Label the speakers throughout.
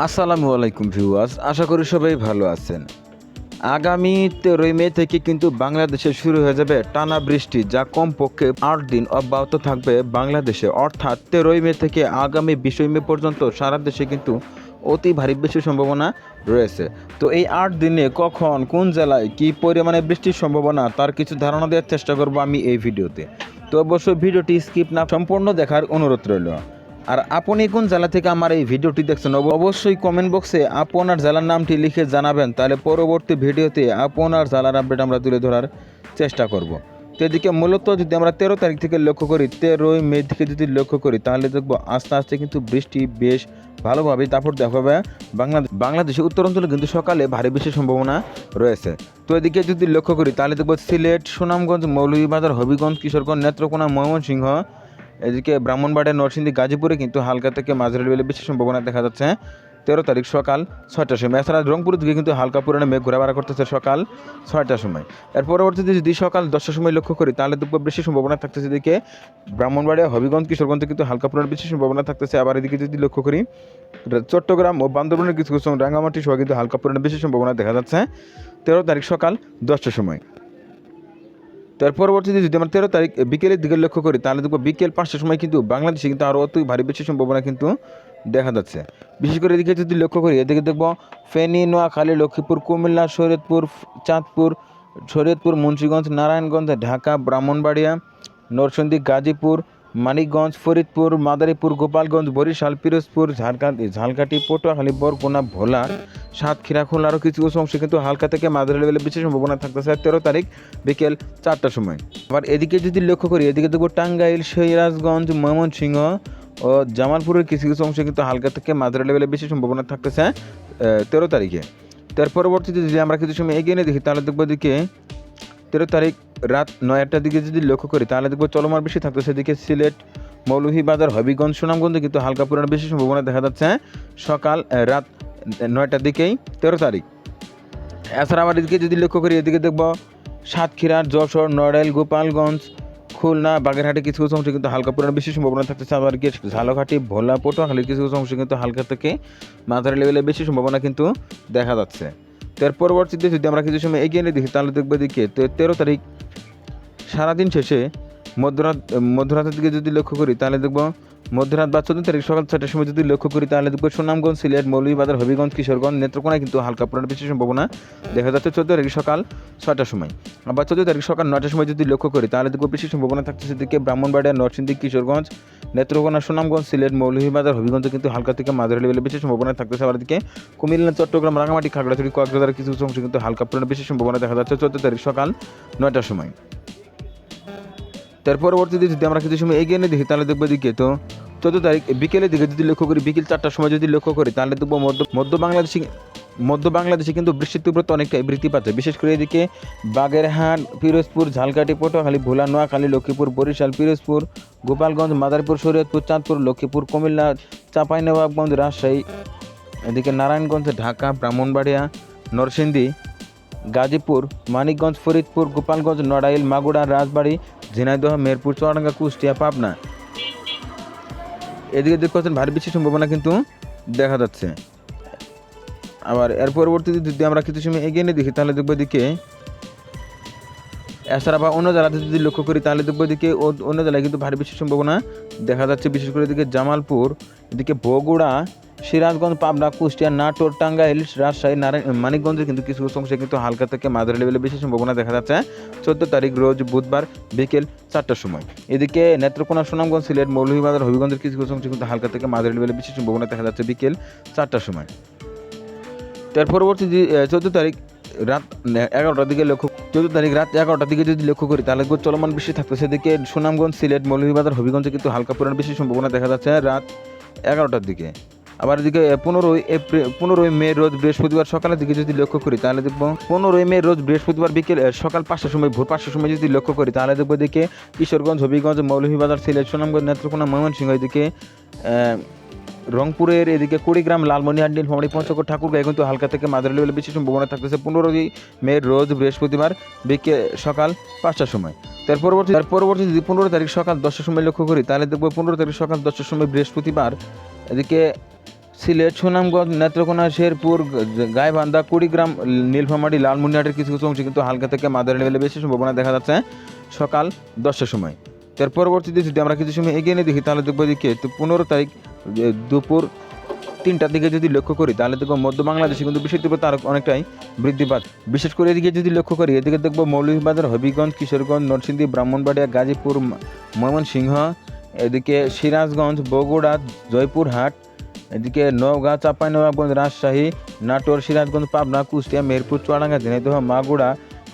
Speaker 1: আসসালামু আলাইকুম ভিউয়ার্স, আশা করি সবাই ভালো আছেন। আগামী তেরোই মে থেকে কিন্তু বাংলাদেশে শুরু হয়ে যাবে টানা বৃষ্টি, যা কমপক্ষে আট দিন অব্যাহত থাকবে বাংলাদেশে। অর্থাৎ তেরোই মে থেকে আগামী বিশই মে পর্যন্ত সারা দেশে কিন্তু অতি ভারী বৃষ্টির সম্ভাবনা রয়েছে। তো এই আট দিনে কখন, কোন জেলায় কী পরিমাণে বৃষ্টির সম্ভাবনা, তার কিছু ধারণা দেওয়ার চেষ্টা করব আমি এই ভিডিওতে। তো অবশ্যই ভিডিওটি স্কিপ না, সম্পূর্ণ দেখার অনুরোধ রইল। আর আপনি কোন জেলা থেকে আমার এই ভিডিওটি দেখছেন? অবশ্যই কমেন্ট বক্সে আপনার জেলার নামটি লিখে জানাবেন, তাহলে পরবর্তী ভিডিওতে আপনার জেলার আপডেট আমরা তুলে ধরার চেষ্টা করব। তো এদিকে মূলত যদি আমরা তেরো তারিখ থেকে লক্ষ্য করি, তেরোই মে থেকে যদি লক্ষ্য করি, তাহলে দেখব আস্তে আস্তে কিন্তু বৃষ্টি বেশ ভালোভাবে তারপর দেখা যাবে বাংলাদেশ বাংলাদেশের উত্তরাঞ্চলে কিন্তু সকালে ভারী বৃষ্টির সম্ভাবনা রয়েছে। তো এদিকে যদি লক্ষ্য করি, তাহলে দেখব সিলেট, সুনামগঞ্জ, মৌলভীবাজার, হবিগঞ্জ, কিশোরগঞ্জ, নেত্রকোনা, ময়মনসিংহ এদিকে ব্রাহ্মণবাড়িয়া নরসিংদী গাজীপুরে কিন্তু হালকা থেকে মাঝারি লেভেলে বেশি সম্ভাবনা দেখা যাচ্ছে। তেরো তারিখ সকাল ছয়টার সময়। এছাড়া রংপুর দিকে কিন্তু হালকা পরিমাণে মেঘ ঘোরাফেরা করতেছে সকাল ছয়টার সময়। এর পরবর্তীতে যদি সকাল দশটার সময় লক্ষ্য করি, তাহলে দুপুর বেশি সম্ভাবনা থাকতেছে এদিকে ব্রাহ্মণবাড়িয়া, হবিগঞ্জ কিশোরগঞ্জে কিন্তু হালকা পরিমাণে বেশি সম্ভাবনা থাকতেছে। আবার এদিকে যদি লক্ষ্য করি চট্টগ্রাম ও বান্দরবনের কিছু কিছু রাঙ্গামাটি সহ কিন্তু হালকা পরিমাণে বেশি সম্ভাবনা দেখা যাচ্ছে। তেরো তারিখ সকাল দশটার সময়। তার পরবর্তীতে যদি আমরা তেরো তারিখ বিকেলের দিকে লক্ষ্য করি, তাহলে দেখব বিকেল পাঁচটার সময় কিন্তু বাংলাদেশে কিন্তু আরও অতি ভারী বেশি সম্ভাবনা কিন্তু দেখা যাচ্ছে। বিশেষ করে এদিকে যদি লক্ষ্য করি, এদিকে দেখব ফেনী, নোয়াখালী, লক্ষ্মীপুর, কুমিল্লা, শরীয়তপুর, চাঁদপুর, শরীয়তপুর, মুন্সীগঞ্জ, নারায়ণগঞ্জ, ঢাকা, ব্রাহ্মণবাড়িয়া, নরসিংদী, গাজীপুর মানিকগঞ্জ, ফরিদপুর, মাদারীপুর, গোপালগঞ্জ, বরিশাল, পিরোজপুর ঝাড়খান্ড ঝালকাঠি, পটুয়াখালী, বরগুনা, ভোলা, সাতক্ষীরা, খুলনা আরও কিছু কিছু অংশে কিন্তু হালকা থেকে মাঝারি লেভেলে বেশি সম্ভাবনা থাকতেছে। তেরো তারিখ বিকেল চারটার সময়। আবার এদিকে যদি লক্ষ্য করি, এদিকে দেখব টাঙ্গাইল, সিরাজগঞ্জ, ময়মনসিংহ ও জামালপুরের কিছু কিছু অংশে কিন্তু হালকা থেকে মাঝারি লেভেলে বেশি সম্ভাবনা থাকতেছে তেরো তারিখে। তার পরবর্তীতে যদি আমরা কিছু সময় এগিয়ে নিয়ে দেখি, তাহলে দেখব এদিকে তেরো তারিখ রাত নয়টার দিকে যদি লক্ষ্য করি, তাহলে দেখব চলমান বেশি থাকতো। সেদিকে সিলেট, মৌলভীবাজার, হবিগঞ্জ, সুনামগঞ্জে কিন্তু হালকা পরিমাণে বেশি সম্ভাবনা দেখা যাচ্ছে সকাল রাত নয়টার দিকেই, তেরো তারিখ। এছাড়া আবার এদিকে যদি লক্ষ্য করি, এদিকে দেখব সাতক্ষীরা, যশোর, নড়াইল, গোপালগঞ্জ, খুলনা, বাগেরহাটে কিছু কিছু অংশে কিন্তু হালকা পরিমাণে বেশি সম্ভাবনা থাকতেছে আবার কি ঝালকাঠি, ভোলা, পটুয়াখালী কিছু কিছু অংশে কিন্তু হালকা থেকে মাঝারি লেভেলে বেশি সম্ভাবনা কিন্তু দেখা যাচ্ছে। এর পরবর্তীতে যদি আমরা কিছু সময় এগিয়ে নিয়ে দেখি, তাহলে দেখব দিকে তো তেরো তারিখ সারাদিন শেষে মধ্যরাত মধ্যরাতের দিকে যদি লক্ষ্য করি, তাহলে দেখব মধ্যরাত বা চোদ্দ তারিখ সকাল ছটার সময় যদি লক্ষ্য করি, তাহলে দেখব সুনামগঞ্জ, সিলেট মৌলভীবাজার হবিগঞ্জ, কিশোরগঞ্জ নেত্রকোনায় কিন্তু হালকা পরিমাণে বেশি সম্ভাবনা দেখা যাচ্ছে চোদ্দ তারিখ সকাল ছটার সময়। আবার চোদ্দ তারিখ সকাল নয়টার সময় যদি লক্ষ্য করি, তাহলে দেখব বেশি সম্ভাবনা থাকতেছে দিকে ব্রাহ্মণবাড়িয়া, নরসিংদী, কিশোরগঞ্জ, নেত্রকোনা, সুনামগঞ্জ, সিলেট মৌলভীবাজার হবিগঞ্জে কিন্তু হালকা থেকে মাঝারি লেভেলে বেশি সম্ভাবনা থাকতেছে। আবার দিকে কুমিল্লা, চট্টগ্রাম, রাঙামাটি, খাগড়াছড়ি, কক্সবাজার কিছু অংশে কিন্তু হালকা পরিমাণে বেশি সম্ভাবনা দেখা যাচ্ছে চোদ্দ তারিখ সকাল নয়টার সময়। তার পরবর্তীতে যদি আমরা কিছু সময় এগিয়ে নিয়ে দেখি, তাহলে দেখব দিকে তো চোদ্দ তারিখ বিকেলের দিকে যদি লক্ষ্য করি, বিকেল চারটার সময় যদি লক্ষ্য করি, তাহলে দেখব মধ্য মধ্য বাংলাদেশি, মধ্য বাংলাদেশে কিন্তু বৃষ্টির তীব্রতা অনেকটাই বৃদ্ধি পাচ্ছে। বিশেষ করে এদিকে বাগেরহাট, পিরোজপুর, ঝালকাঠি, পটুয়াখালী, ভোলা, নোয়াখালী, লক্ষ্মীপুর, বরিশাল, পিরোজপুর, গোপালগঞ্জ, মাদারীপুর, শরীয়তপুর, চাঁদপুর, লক্ষ্মীপুর, কুমিল্লা, চাঁপাইনবাবগঞ্জ, রাজশাহী, এদিকে নারায়ণগঞ্জ, ঢাকা, ব্রাহ্মণবাড়িয়া, নরসিংদী, গাজীপুর, মানিকগঞ্জ, ফরিদপুর, গোপালগঞ্জ, নড়াইল মাগুড়া রাজবাড়ী ঝিনাইদহ, মেরপুর, চুয়াডাঙ্গা, কুষ্টিয়া, পাবনা। এদিকে দেখতে পাচ্ছেন ভারী বৃষ্টির সম্ভাবনা কিন্তু দেখা যাচ্ছে। আবার এর পরবর্তীতে যদি আমরা কিছু সময় এগিয়ে নিয়ে দেখি, তাহলে দেখব এদিকে এছাড়া বা অন্য জেলাতে যদি লক্ষ্য করি, তাহলে দেখব এদিকে ও- অন্য জেলায় কিন্তু ভারী বৃষ্টির সম্ভাবনা দেখা যাচ্ছে। বিশেষ করে এদিকে জামালপুর, এদিকে বগুড়া সিরাজগঞ্জ, পাবনা, কুষ্টিয়া, নাটোর, টাঙ্গাইল, রাজশাহী, নারায়ণ মানিকগঞ্জে কিন্তু কিছু কিছু অংশে কিন্তু হালকা থেকে মাঝারি লেভেলে বেশি সম্ভাবনা দেখা যাচ্ছে। চোদ্দ তারিখ রোজ বুধবার বিকেল চারটার সময়। এদিকে নেত্রকোনা, সুনামগঞ্জ, সিলেট, মৌলভীবাজার, হবিগঞ্জের কিছু কিছু অংশে কিন্তু হালকা থেকে মাঝারি লেভেলে বেশি সম্ভাবনা দেখা যাচ্ছে বিকেল চারটার সময়। তার পরবর্তী যে চোদ্দ তারিখ রাত এগারোটার দিকে লক্ষ্য চোদ্দ তারিখ রাত এগারোটার দিকে যদি লক্ষ্য করি, তাহলে চলমান বৃষ্টি থাকবে। সেদিকে সুনামগঞ্জ, সিলেট, মৌলভীবাজার হবিগঞ্জে কিন্তু হালকা পরিমাণ বেশি সম্ভাবনা দেখা যাচ্ছে রাত এগারোটার দিকে। আবার এদিকে পনেরোই এপ্রিল, পনেরোই মে রোজ বৃহস্পতিবার সকালের দিকে যদি লক্ষ্য করি, তাহলে দেখব পনেরোই মে রোজ বৃহস্পতিবার বিকেল সকাল পাঁচটার সময়, ভোর পাঁচটার সময় যদি লক্ষ্য করি, তাহলে দেখব এদিকে কিশোরগঞ্জ, হবিগঞ্জ, মৌলভীবাজার, সিলেট, সুনামগঞ্জ, নেত্রকোনা, ময়মনসিংহ, এদিকে রংপুরের এদিকে কুড়িগ্রাম লালমনিহাট নীলফামারী, পঞ্চগড় ঠাকুরগাঁয়ে কিন্তু হালকা থেকে মাঝারি লেভেলে বেশি সম্ভাবনা থাকতেছে পনেরোই মে রোজ বৃহস্পতিবার বিকেল সকাল পাঁচটার সময়। তার পরবর্তী তার পরবর্তী যদি পনেরো তারিখ সকাল দশটার সময় লক্ষ্য করি, তাহলে দেখব পনেরো তারিখ সকাল দশটার সময় বৃহস্পতিবার এদিকে সিলেট সুনামগঞ্জ নেত্রকোনা শেরপুর গাইবান্ধা কুড়িগ্রাম নীলফামারী লালমনিরহাটের কিছু কিছু অংশে কিন্তু হালকা থেকে মাদার লেভেলে বেশি সম্ভাবনা দেখা যাচ্ছে সকাল দশটার সময়। তার পরবর্তীতে যদি আমরা কিছু সময় এগিয়ে নিয়ে দেখি, তাহলে দেখব দিকে তো পনেরো তারিখ দুপুর তিনটার দিকে যদি লক্ষ্য করি, তাহলে দেখব মধ্য বাংলাদেশে কিন্তু বৃষ্টির তীব্রতা আরও অনেকটাই বৃদ্ধি পাচ্ছে। বিশেষ করে এদিকে যদি লক্ষ্য করি, এদিকে দেখব মৌলভীবাজার, হবিগঞ্জ, কিশোরগঞ্জ, নরসিংদী, ব্রাহ্মণবাড়িয়া, গাজীপুর ময়মনসিংহ, এদিকে সিরাজগঞ্জ, বগুড়া, জয়পুরহাট এদিকে নওগাঁ, চাঁপাইনবাবগঞ্জ, রাজশাহী, নাটোর, সিরাজগঞ্জ, পাবনা, কুষ্টিয়া মেহেরপুর চুয়াডাঙ্গা ঝিনাইদহ মাগুড়া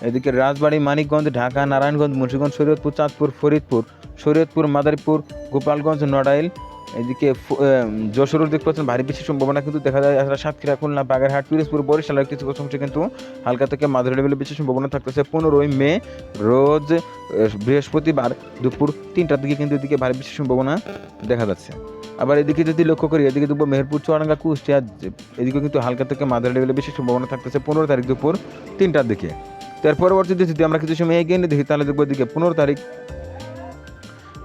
Speaker 1: এদিকে রাজবাড়ী, মানিকগঞ্জ, ঢাকা, নারায়ণগঞ্জ, মুন্সিগঞ্জ, শরীয়তপুর, চাঁদপুর, ফরিদপুর, শরীয়তপুর, মাদারীপুর, গোপালগঞ্জ, নড়াইল, এদিকে যশোরের দিক পাচ্ছেন ভারী বেশি সম্ভাবনা কিন্তু দেখা যায়। আসলে সাতক্ষীরা, খুলনা, বাগেরহাট, পিরোজপুর, বরিশালের কিছু কিছু অংশে কিন্তু হালকা থেকে মাঝারি লেভেলে বেশি সম্ভাবনা থাকতেছে। পনেরোই মে, রোজ বৃহস্পতিবার দুপুর তিনটার দিকে কিন্তু এদিকে ভারী বেশি সম্ভাবনা দেখা যাচ্ছে। আবার এদিকে যদি লক্ষ্য করি, এদিকে দেখব মেহেরপুর, চুয়াডাঙ্গা, কুষ্টিয়া এদিকে কিন্তু হালকা থেকে মাঝারি লেভেলে বেশি সম্ভাবনা থাকতেছে পনেরো তারিখ দুপুর তিনটার দিকে। তার পরবর্তীতে যদি আমরা কিছু সময় এগিয়ে নিয়ে দেখি, তাহলে দেখব এদিকে পনেরো তারিখ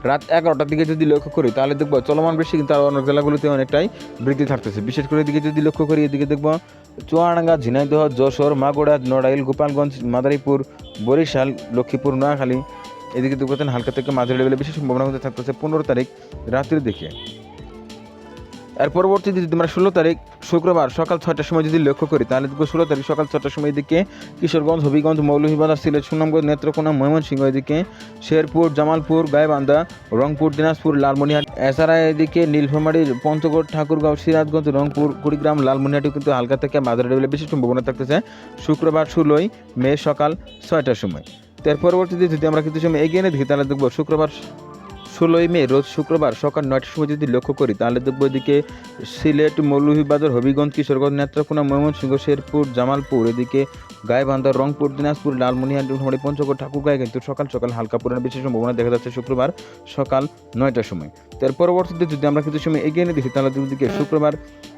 Speaker 1: রাত এগারোটার দিকে যদি লক্ষ্য করি, তাহলে দেখব চলমান বৃষ্টি কিন্তু আরও অনেক জেলাগুলিতে অনেকটাই বৃদ্ধি থাকতেছে। বিশেষ করে এদিকে যদি লক্ষ্য করি, এদিকে দেখব চুয়াডাঙ্গা, ঝিনাইদহ, যশোর মাগুড়া নড়াইল, গোপালগঞ্জ, মাদারীপুর, বরিশাল, লক্ষ্মীপুর, নোয়াখালী, এদিকে দেখব হালকা থেকে মাঝারি লেভেলে বেশি সম্ভাবনা হতে থাকতেছে পনেরো তারিখ রাত্রির দিকে। এর পরবর্তীতে যদি আমরা ষোলো তারিখ শুক্রবার সকাল ছয়টার সময় যদি লক্ষ্য করি, তাহলে দেখব ষোলো তারিখ সকাল ছটার সময় এদিকে কিশোরগঞ্জ, হবিগঞ্জ, মৌলভীবাজার, সিলেট, সুনামগঞ্জ, নেত্রকোনা, ময়মনসিংহ, এদিকে শেরপুর, জামালপুর, গাইবান্ধা, রংপুর, দিনাজপুর, লালমনিহাট, এছাড়া এদিকে নীলফামারীর পঞ্চগড় ঠাকুরগাঁও, সিরাজগঞ্জ, রংপুর, কুড়িগ্রাম, লালমনিহাটে কিন্তু হালকা থেকে মাঝারি লেভেলে বেশি সম্ভাবনা থাকতেছে। শুক্রবার ষোলোই মে সকাল ছয়টার সময়। তার পরবর্তীতে যদি আমরা কিছু সময় এগিয়ে নিয়ে দেখি, তাহলে দেখব শুক্রবার ষোলোই মে রোজ শুক্রবার সকাল নয়টার সময় যদি লক্ষ্য করি তাহলে দেখব এদিকে সিলেট মৌলভীবাজার হবিগঞ্জ কিশোরগঞ্জ নেত্রকোনা ময়মনসিংহ শেরপুর জামালপুর এদিকে গাইবান্ধা রংপুর দিনাজপুর লালমনিহাট নীলফামারী পঞ্চগড় ঠাকুরগাঁয়ে কিন্তু সকাল সকাল হালকা পরিমাণে বেশি সম্ভাবনা দেখা যাচ্ছে শুক্রবার সকাল নয়টার সময়। তার পরবর্তীতে যদি আমরা কিছু সময় এগিয়ে নিয়ে দেখি তাহলে দিকে শুক্রবার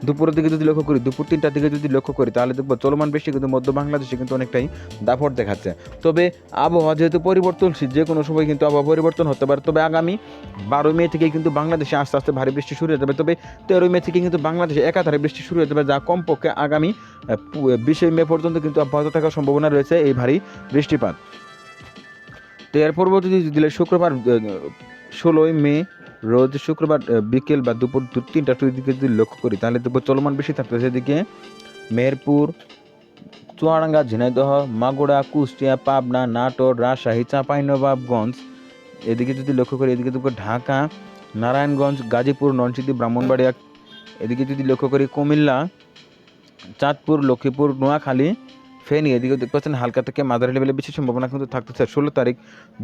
Speaker 1: দুপুরের দিকে যদি লক্ষ্য করি দুপুর তিনটার দিকে যদি লক্ষ্য করি তাহলে দেখব চলমান বৃষ্টি কিন্তু মধ্য বাংলাদেশে কিন্তু অনেকটাই দাপট দেখাচ্ছে। তবে আবহাওয়া যেহেতু পরিবর্তনশীল যে কোনো সময় কিন্তু আবহাওয়া পরিবর্তন হতে পারে। তবে আগামী বারো মে থেকে কিন্তু বাংলাদেশে আস্তে আস্তে ভারী বৃষ্টি শুরু হয়ে যাবে। তবে তেরোই মে থেকে কিন্তু বাংলাদেশে একাধারে বৃষ্টি শুরু হয়ে যাবে, যা কমপক্ষে আগামী বিশে মে পর্যন্ত কিন্তু অব্যাহত থাকার সম্ভাবনা রয়েছে এই ভারী বৃষ্টিপাত। তো এর পরবর্তী দিলে শুক্রবার ষোলোই মে রোজ শুক্রবার বিকেল বা দুপুর দু তিনটার দিকে যদি লক্ষ্য করি, তাহলে দেখব চলমান বেশি থাকতেছে এদিকে মেহেরপুর, চুয়াডাঙ্গা, ঝিনাইদহ মাগুড়া কুষ্টিয়া, পাবনা, নাটোর, রাজশাহী, চাঁপাইনবাবগঞ্জ এদিকে যদি লক্ষ্য করি, এদিকে দেখব ঢাকা, নারায়ণগঞ্জ, গাজীপুর, নরসিংদী, ব্রাহ্মণবাড়িয়া, এদিকে যদি লক্ষ্য করি কুমিল্লা, চাঁদপুর, লক্ষ্মীপুর, নোয়াখালী, ফেনী এদিকে দেখতে পাচ্ছেন হালকা থেকে মাঝারি লেভেলে বেশি সম্ভাবনা কিন্তু থাকতেছে। ষোলো তারিখ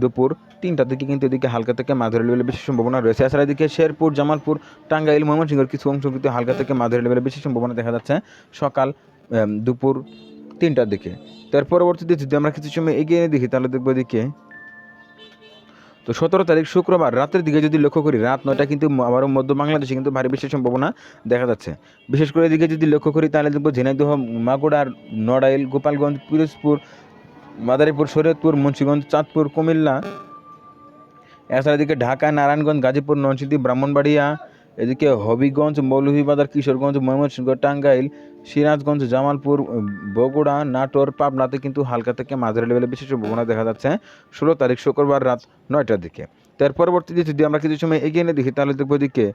Speaker 1: দুপুর তিনটা থেকে কিন্তু এদিকে হালকা থেকে মাঝারি লেভেলে বেশি সম্ভাবনা রয়েছে। এছাড়া এদিকে শেরপুর, জামালপুর, টাঙ্গাইল, ময়মনসিংহের কিছু অংশ কিন্তু হালকা থেকে মাঝারি লেভেলে বেশি সম্ভাবনা দেখা যাচ্ছে সকাল দুপুর তিনটার দিকে। তার পরবর্তীতে যদি আমরা কিছু সময় এগিয়ে দেখি, তাহলে দেখব এদিকে তো সতেরো তারিখ শুক্রবার, রাতের দিকে যদি লক্ষ্য করি, রাত নয়টা কিন্তু আবারও মধ্য বাংলাদেশে কিন্তু ভারী বৃষ্টির সম্ভাবনা দেখা যাচ্ছে। বিশেষ করে এদিকে যদি লক্ষ্য করি, তাহলে দেখব ঝিনাইদহ মাগুড়ার নড়াইল, গোপালগঞ্জ, পিরোজপুর, মাদারীপুর, শরীয়তপুর, মুন্সীগঞ্জ, চাঁদপুর, কুমিল্লা। এছাড়া এদিকে ঢাকা, নারায়ণগঞ্জ, গাজীপুর, নরসিংদী, ব্রাহ্মণবাড়িয়া এদিকে হবিগঞ্জ, মৌলভীবাজার, কিশোরগঞ্জ, ময়মনসিংহ, টাঙ্গাইল, সিরাজগঞ্জ, জামালপুর, বগুড়া, নাটোর, পাবনাতে কিন্তু হালকা থেকে মাঝারি লেভেলে বেশি সম্ভাবনা দেখা যাচ্ছে। ষোলো তারিখ শুক্রবার রাত নয়টার দিকে। তার পরবর্তীতে যদি আমরা কিছু সময় এগিয়ে নিয়ে দেখি, তাহলে দেখব এদিকে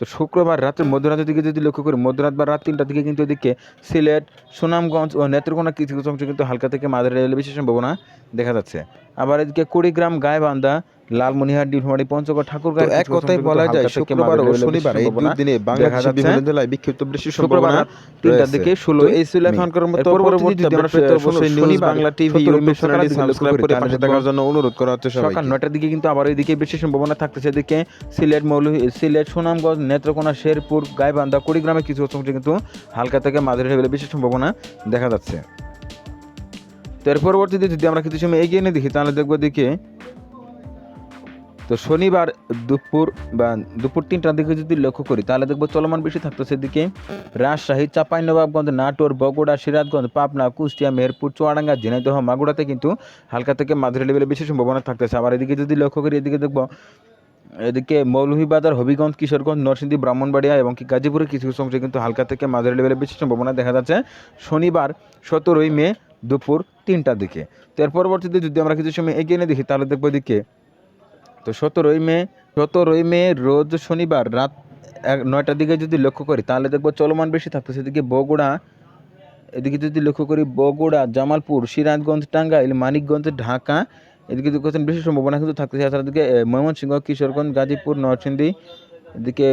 Speaker 1: তো শুক্রবার রাতের মধ্যরাতের দিকে যদি লক্ষ্য করি, মধ্যরাত বা রাত তিনটার দিকে কিন্তু এদিকে সিলেট, সুনামগঞ্জ ও নেত্রকোনা কিছু কিছু অংশ কিন্তু হালকা থেকে মাঝারি লেভেলে বেশি সম্ভাবনা দেখা যাচ্ছে। আবার এদিকে কুড়িগ্রাম, গাইবান্ধা লালমনিহাট নীলফামারী পঞ্চগড় ঠাকুরগাঁও
Speaker 2: এক কথায় বলা যায় শুক্রবার ও শনিবার এই দুই দিনে বাংলাদেশের বিভিন্ন জেলায় বিক্ষিপ্ত
Speaker 1: শুক্রবার রাত তিনটার দিকে ষোলো
Speaker 2: এই ছিল এখনকার মতো
Speaker 1: পরবর্তী
Speaker 2: অবশ্যই নিউজ বাংলা টিভি
Speaker 1: সতেরো
Speaker 2: ইউটিউব চ্যানেলটি সাবস্ক্রাইব করে পাশে থাকার জন্য অনুরোধ করা হচ্ছে
Speaker 1: সকাল নয়টার দিকে কিন্তু আবার বেশি সম্ভাবনা থাকতেছে। এদিকে সিলেট মৌলভী সিলেট সুনামগঞ্জ নেত্রকোনা শেরপুর গাইবান্ধা কুড়িগ্রামে কিছু অংশে কিন্তু হালকা থেকে মাঝারি লেভেলে বেশি সম্ভাবনা দেখা যাচ্ছে। তো এর পরবর্তীতে যদি আমরা কিছু সময় এগিয়ে নিয়ে দেখি তাহলে দেখব দিকে তো শনিবার দুপুর বা দুপুর তিনটার দিকে যদি লক্ষ্য করি, তাহলে দেখব চলমান বেশি থাকতো সেদিকে রাজশাহী, চাঁপাইনবাবগঞ্জ, নাটোর, বগুড়া, সিরাজগঞ্জ, পাবনা, কুষ্টিয়া, মেহেরপুর, চুয়াডাঙ্গা, ঝিনাইদহ মাগুড়াতে কিন্তু হালকা থেকে মাঝারি লেভেলে বেশি সম্ভাবনা থাকতেছে। আবার এদিকে যদি লক্ষ্য করি, এদিকে দেখব এদিকে মৌলভীবাজার, হবিগঞ্জ, কিশোরগঞ্জ, নরসিংদী, ব্রাহ্মণবাড়িয়া এবং কি গাজীপুরের কিছু কিছু অংশে কিন্তু হালকা থেকে মাঝারি লেভেলের বেশি সম্ভাবনা দেখা যাচ্ছে শনিবার সতেরোই মে দুপুর তিনটার দিকে। তো এর পরবর্তীতে যদি আমরা কিছু সময় এগিয়ে নিয়ে দেখি, তাহলে দেখব এদিকে তো সতেরোই মে সতেরোই মে রোজ শনিবার রাত নয়টার দিকে যদি লক্ষ্য করি, তাহলে দেখব চলমান বেশি থাকতেছে এদিকে বগুড়া, এদিকে যদি লক্ষ্য করি, বগুড়া, জামালপুর, সিরাজগঞ্জ, টাঙ্গাইল, মানিকগঞ্জ, ঢাকা, এদিকে দেখছেন বেশি সম্ভাবনা কিন্তু থাকতেছে। এছাড়া দিকে ময়মনসিংহ, কিশোরগঞ্জ, গাজীপুর, নরসিংদী, এদিকে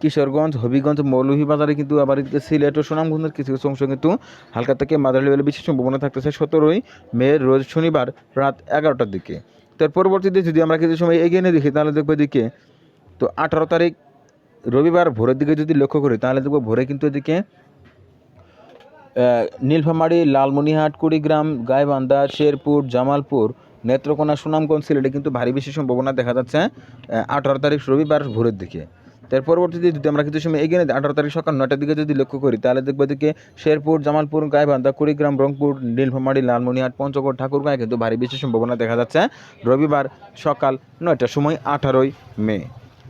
Speaker 1: কিশোরগঞ্জ, হবিগঞ্জ, মৌলভীবাজারে কিন্তু আবার এদিকে সিলেট ও সুনামগঞ্জের কিছু কিছু অংশ কিন্তু হালকা থেকে মাদার লেভেলে বেশি সম্ভাবনা থাকতেছে। সতেরোই মে রোজ শনিবার রাত এগারোটার দিকে। তার পরবর্তীতে যদি আমরা কিছু সময় এগিয়ে নিয়ে দেখি, তাহলে দেখব এদিকে, তো আঠারো তারিখ রবিবার ভোরের দিকে যদি লক্ষ্য করি, তাহলে দেখব ভোরে কিন্তু এদিকে নীলফামারি, লালমনিহাট, কুড়িগ্রাম, গাইবান্ধা, শেরপুর, জামালপুর, নেত্রকোনা, সুনামগঞ্জ সিলেটে কিন্তু ভারী বেশি সম্ভাবনা দেখা যাচ্ছে আঠারো তারিখ রবিবার ভোরের দিকে। তার পরবর্তীতে যদি আমরা কিছু সময় এগিয়ে আঠারো তারিখ সকাল নয়টার দিকে যদি লক্ষ্য করি, তাহলে দেখব দিকে শেরপুর, জামালপুর, গাইবান্ধা, কুড়িগ্রাম, রংপুর, নীলফামারি লালমনিহাট পঞ্চগড় ঠাকুরগাঁয়ে কিন্তু ভারী বৃষ্টির সম্ভাবনা দেখা যাচ্ছে রবিবার সকাল নয়টার সময় আঠারোই মে।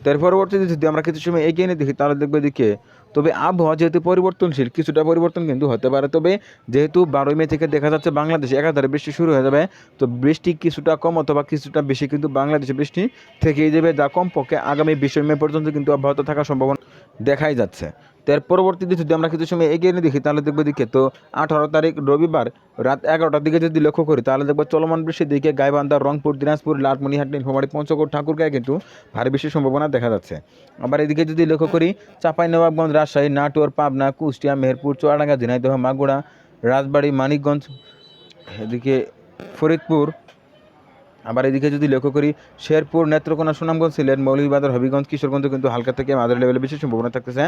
Speaker 1: তার পরবর্তীতে যদি আমরা কিছু সময় এগিয়ে নিয়ে দেখি তাহলে দেখব এদিকে তবে আবহাওয়া যেহেতু পরিবর্তনশীল, কিছুটা পরিবর্তন কিন্তু হতে পারে। তবে যেহেতু বারোই মে থেকে দেখা যাচ্ছে বাংলাদেশে একাধারে বৃষ্টি শুরু হয়ে যাবে, তো বৃষ্টি কিছুটা কম অথবা কিছুটা বেশি কিন্তু বাংলাদেশে বৃষ্টি থেকেই যাবে। যা কমপক্ষে আগামী বিশে মে পর্যন্ত কিন্তু অব্যাহত থাকার সম্ভাবনা দেখাই যাচ্ছে। তার পরবর্তীতে যদি আমরা কিছু সময় এগিয়ে নিয়ে দেখি, তাহলে দেখব দিকে তো আঠারো তারিখ রবিবার রাত এগারোটার দিকে যদি লক্ষ্য করি, তাহলে দেখব চলমান বৃষ্টির দিকে গাইবান্ধা, রংপুর, দিনাজপুর, লালমনিহাট, নীলফামারী, পঞ্চগড়, ঠাকুরগাঁয়ে কিন্তু ভারী বৃষ্টির সম্ভাবনা দেখা যাচ্ছে। আবার এদিকে যদি লক্ষ্য করি, চাপাই, নবাবগঞ্জ, রাজশাহী, নাটোর, পাবনা, কুষ্টিয়া, মেহেরপুর, চুয়াডাঙ্গা, ঝিনাইদহ মাগুড়া রাজবাড়ী, মানিকগঞ্জ, এদিকে ফরিদপুর আবার এদিকে যদি লক্ষ্য করি, শেরপুর নেত্রকোনা সুনামগঞ্জ, সিলেট, মৌলভীবাজার, হবিগঞ্জ, কিশোরগঞ্জ কিন্তু হালকা থেকে মাঝারি লেভেলে বেশি সম্ভাবনা থাকতেছে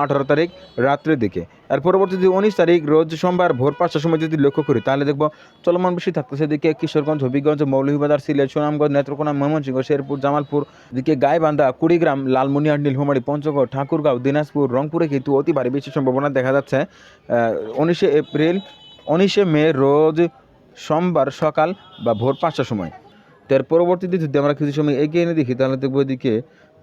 Speaker 1: আঠারো তারিখ রাত্রের দিকে। এর পরবর্তী যদি উনিশ তারিখ, রোজ সোমবার ভোর পাঁচটার সময় যদি লক্ষ্য করি, তাহলে দেখব চলমান বেশি থাকতেছে এদিকে কিশোরগঞ্জ, হবিগঞ্জ, মৌলভীবাজার, সিলেট, সুনামগঞ্জ, নেত্রকোনা, ময়মনসিংহ, শেরপুর, জামালপুর, এদিকে গাইবান্ধা, কুড়িগ্রাম লালমনিহাট নীলফামারী, পঞ্চগড়, ঠাকুরগাঁও, দিনাজপুর, রংপুরে কিন্তু অতি ভারী বেশি সম্ভাবনা দেখা যাচ্ছে। উনিশে এপ্রিল, উনিশে মে রোজ সোমবার সকাল বা ভোর পাঁচটার সময়। তার পরবর্তীতে যদি আমরা কিছু সময় এগিয়ে এনে দেখি, তাহলে দেখব এদিকে,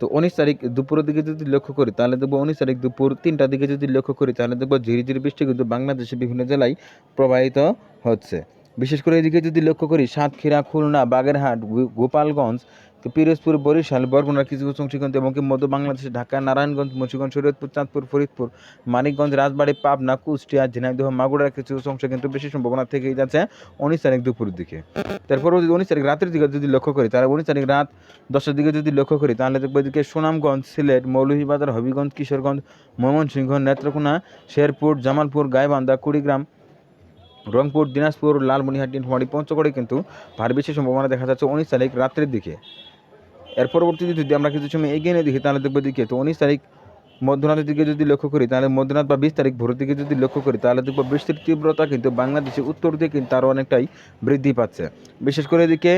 Speaker 1: তো উনিশ তারিখ দুপুরের দিকে যদি লক্ষ্য করি, তাহলে দেখব উনিশ তারিখ দুপুর তিনটার দিকে যদি লক্ষ্য করি, তাহলে দেখব ঝিরিঝিরি বৃষ্টি কিন্তু বাংলাদেশের বিভিন্ন জেলায় প্রবাহিত হচ্ছে। বিশেষ করে এদিকে যদি লক্ষ্য করি, সাতক্ষীরা, খুলনা, বাগেরহাট গোপালগঞ্জ তো পিরোজপুর, বরিশাল, বরগুনার কিছু কিছু অংশ কিন্তু এবং কি মধ্য বাংলাদেশে ঢাকা, নারায়ণগঞ্জ, মুন্সিগঞ্জ, শরীয়তপুর, চাঁদপুর, ফরিদপুর, মানিকগঞ্জ, রাজবাড়ী, পাবনা, কুষ্টিয়া, ঝিনাইদহ, মাগুরার কিছু কিছু অংশ কিন্তু বেশি সম্ভাবনা থেকেই যাচ্ছে উনিশ তারিখ দুপুরের দিকে। তারপর যদি উনিশ তারিখ রাতের দিকে যদি লক্ষ্য করি, তাহলে উনিশ তারিখ রাত দশটার দিকে যদি লক্ষ্য করি, তাহলে দেখব এদিকে সুনামগঞ্জ, সিলেট, মৌলভীবাজার, হবিগঞ্জ, কিশোরগঞ্জ, ময়মনসিংহ, নেত্রকোনা, শেরপুর, জামালপুর, গাইবান্ধা, কুড়িগ্রাম, রংপুর, দিনাজপুর, লালমনিহাট নীলফামারী পঞ্চগড়ে কিন্তু ভারী বেশি সম্ভাবনা দেখা যাচ্ছে উনিশ তারিখ রাত্রের দিকে। এর পরবর্তীতে যদি আমরা কিছু সময় এগিয়ে নিয়ে দেখি, তাহলে দেখব দিকে তো উনিশ তারিখ মধ্যরাতের দিকে যদি লক্ষ্য করি, তাহলে মধ্যরাত বা বিশ তারিখ ভোরের দিকে যদি লক্ষ্য করি, তাহলে দেখব বৃষ্টির তীব্রতা কিন্তু বাংলাদেশের উত্তর দিকে কিন্তু আরও অনেকটাই বৃদ্ধি পাচ্ছে। বিশেষ করে এদিকে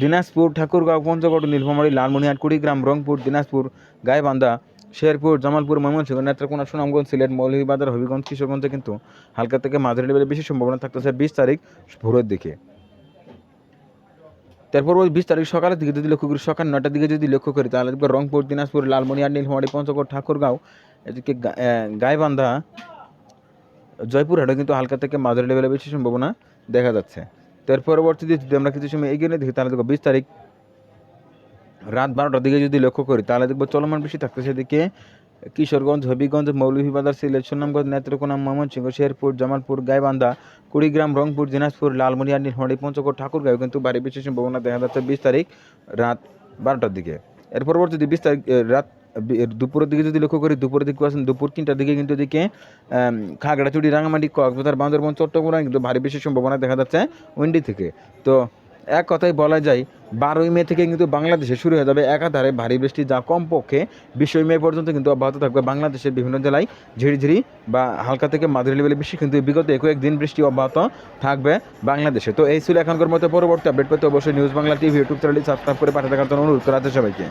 Speaker 1: দিনাজপুর, ঠাকুরগাঁও পঞ্চগড় নীলফামারী লালমনিহাট কুড়িগ্রাম, রংপুর, দিনাজপুর, গাইবান্ধা, শেরপুর, জামালপুর, ময়মনসিংহ, নেত্রকোনা, সুনামগঞ্জ, সিলেট, মৌলভীবাজার, হবিগঞ্জ, কিশোরগঞ্জে কিন্তু হালকা থেকে মাঝারি লেভেলে বেশি সম্ভাবনা থাকতেছে বিশ তারিখ ভোরের দিকে। তারপর ওই বিশ তারিখ সকালের দিকে যদি লক্ষ্য করি, সকাল নটার দিকে যদি লক্ষ্য করি, তাহলে দেখব রংপুর, দিনাজপুর লালমনিহাট নীলফামারী, পঞ্চগড়, ঠাকুরগাঁও, এদিকে গাইবান্ধা জয়পুরহাটে কিন্তু হালকা থেকে মাঝারি লেভেলে বেশি সম্ভাবনা দেখা যাচ্ছে। তার পরবর্তীতে যদি আমরা কিছু সময় এগিয়ে নিয়ে দেখি, তাহলে দেখব বিশ তারিখ রাত বারোটার দিকে যদি লক্ষ্য করি, তাহলে দেখব চলমান বেশি থাকতেছে এদিকে কিশোরগঞ্জ, হবিগঞ্জ, মৌলভীবাজার, সিলেট, সুনামগঞ্জ, নেত্রকোনা, ময়মনসিংহ, শেরপুর, জামালপুর, গাইবান্ধা, কুড়িগ্রাম, রংপুর, দিনাজপুর, লালমনিহাট, নীলফামারী, পঞ্চগড়, ঠাকুরগাঁও কিন্তু ভারী বেশি সম্ভাবনা দেখা যাচ্ছে বিশ তারিখ রাত বারোটার দিকে। এর পরবর্তী বিশ তারিখ রাত দুপুরের দিকে যদি লক্ষ্য করি, দুপুরের দিকে আসেন, দুপুর তিনটার দিকে কিন্তু এদিকে খাগড়াছড়ি রাঙামাটি কক্সবাজার, বান্দরবন, চট্টগ্রাম কিন্তু ভারী বেশি সম্ভাবনা দেখা যাচ্ছে উইন্ডি থেকে। তো এক কথায় বলা যায়, বারোই মে থেকে কিন্তু বাংলাদেশে শুরু হয়ে যাবে একাধারে ভারী বৃষ্টি, যা কমপক্ষে বিশই মে পর্যন্ত কিন্তু অব্যাহত থাকবে। বাংলাদেশের বিভিন্ন জেলায় ঝিরিঝিরি বা হালকা থেকে মাঝারি লেভেলে বৃষ্টি কিন্তু বিগত এক দিন বৃষ্টি অব্যাহত থাকবে বাংলাদেশে। তো এই ছিল এখনকার মতো পরবর্তী আপডেট পেতে অবশ্যই নিউজ বাংলা টিভি ইউটিউব চ্যানেলটি সাবস্ক্রাইব করে পাঠিয়ে দেখার জন্য অনুরোধ করা হচ্ছে সবাইকে।